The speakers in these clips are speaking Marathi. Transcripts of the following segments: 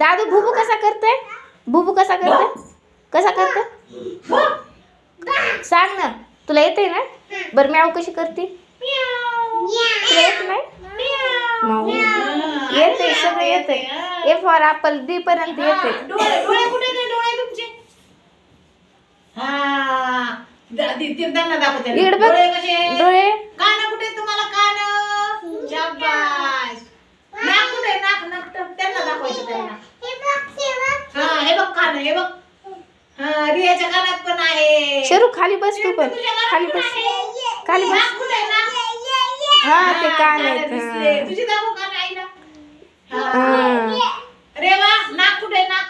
दादू भुबू कसा करते भुबू कसा करते कसा करते सांग ना तुला येते ना? बरं म्याव कशी करते? तुला येत नाही. येते सगळं येते ए फॉर ॲपल डी पर्यंत येते हा दा- इकडे बघ. डोळे कसे डोळे कान कुठे तुम्हाला कान शाबास नाक कुठे नाक नाक ट- त्यांना दाखवायचं त्यांना हा हे बघ. कान हे बघ रियाच्या कानात पण आहे. शरू खाली बस तू पण. तुझ्या कानात खाली पण बस. आहे. खाली बस. नाक हा ते कान कान आहेत. दिसले. हा. तुझी दाखव कान आईला हा. रे वा नाक कुठे नाक.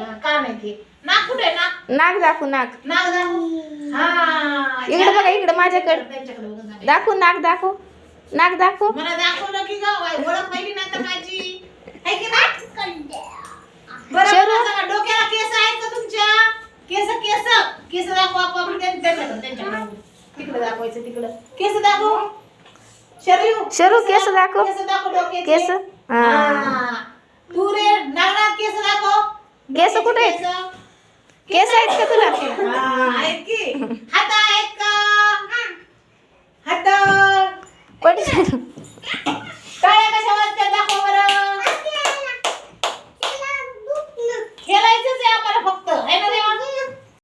हा, कान आहे ते नाक कुठे नाक. नाक दाखवू नाक. नाक दाखव. हा इकडे बघा इकडे माझ्याकडे. त्यांच्याकडे जरा. दाखव नाक दाखव. नाक दाखव. मला दाखवलं की ग बाई, ओळख केस शरू शरू केस दाखव. केस डोके केस. तू रे नागनाथ केस दाखव. केस कुठे केस. आहेत का तुला? आहेत. की. हात आहेत का? हात. पण